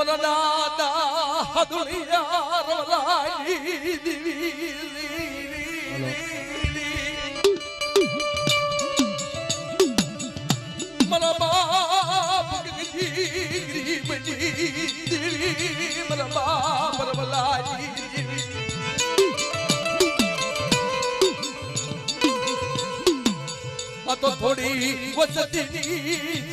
મરનાદા હદુલિયા રવલાઈ દીવી મારા બાપ ગરીબજી દીવી મારા બાપ આ તો થોડી વસતીની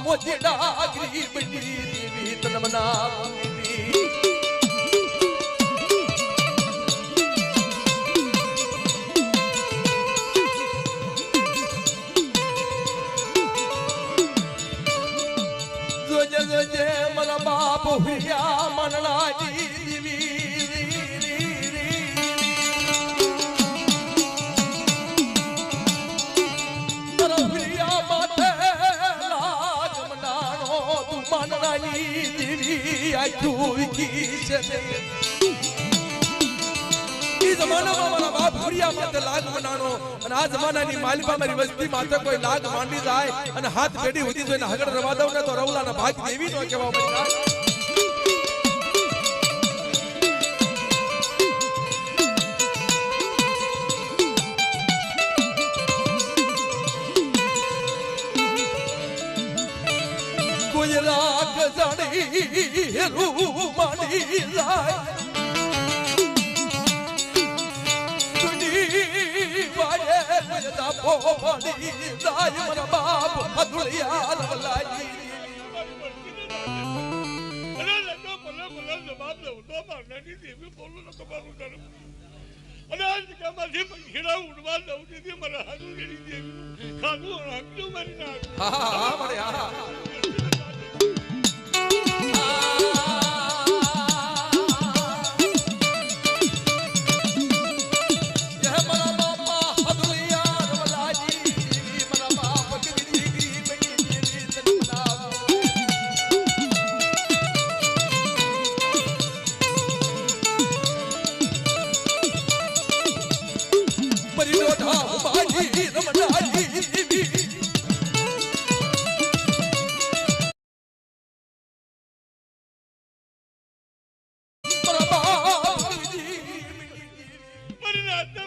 મોજેડા ગરીબની દેવી તનમના દેવી દેવી આખું છે ઈ જમાનામાં મારા બાપ ભુરિયા માથે લાગ મનાણો અને આ જમાનાની માલિકા મારી વસ્તી માથે કોઈ લાગ માંડી જાય અને હાથ પેઢી ઉધી જોઈને હગડ રવા દઉં ને તો રવલાના ભાગ દેવી નો કહેવા મળ્યા અરે લડો ભલે ભલે જવાબ દઉં તો મારનારી દેવી બોલું નતો મારું ધર્મ અને આ જગ્યામાંથી પંખીડા ઉડવા દઉં દીધી મારા હાથું રેડી દેવી ખાધું રાખજો મારી નાખ હા હા હા.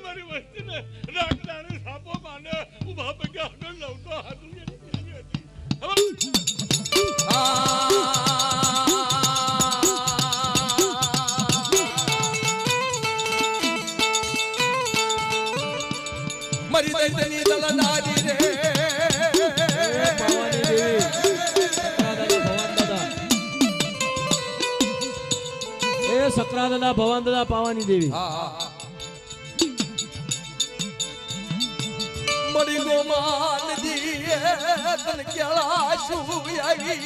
મરી વસ્તીને રાખનારે સાપો માને ઊભા પગ્યા મરી દૈતની દલનારી રે દેવી એ સકરા દાદા ભવાન દાદા પાવાની દેવી. મરી ગોમાન દીએ તન કેળા શું આવી